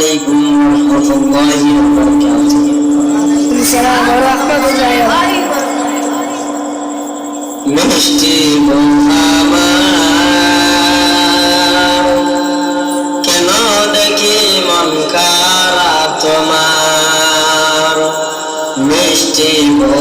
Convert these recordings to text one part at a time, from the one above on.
আলাইকুম রহমতুল্লাহি ওয়া বারাকাতুহু السلام ورحمة الله মিষ্টি বউ আমার কেন দেখি মন খারাপ তোমার মিষ্টি বউ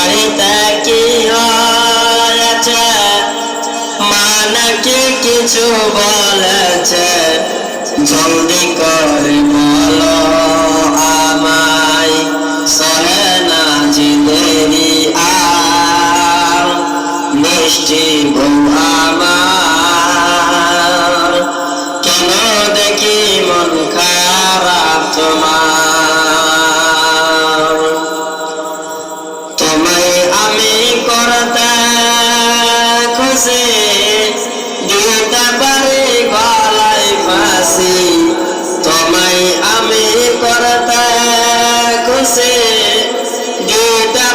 আজ বাড়িতে কি হয়েছে? মা নাকি কিছু বলেছে। জলদি করে বলো।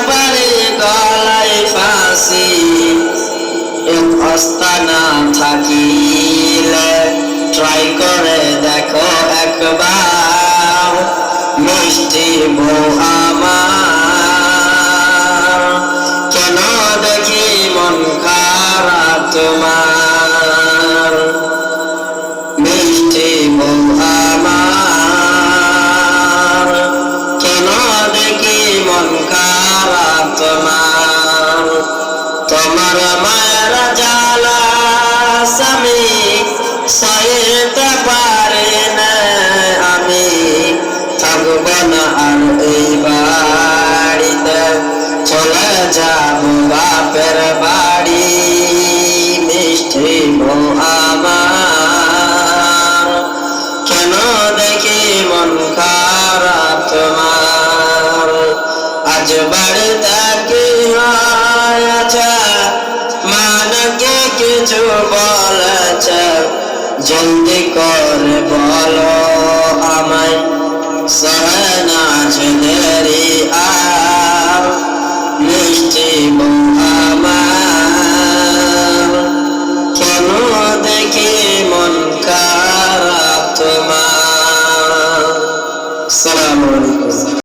পারি গলায় ফাঁসি, এক অস্তানা থাকিলে ট্রাই করে দেখো একবার, মিষ্টি আমার কেন দেখি মন খারাপ তোমার? তোমার মায়ের জ্বালা স্বামী সইতে পারে না আমি। থাকব না আর এই বাড়িতে, চলে যাব বাপের বাড়ি। মিষ্টি আমার, কেন দেখি মন খারাপ তোমার? আজ বাড়িতে কি হয়েছে কিছু বলেছে জলদি করে বলো আমায়। সহে না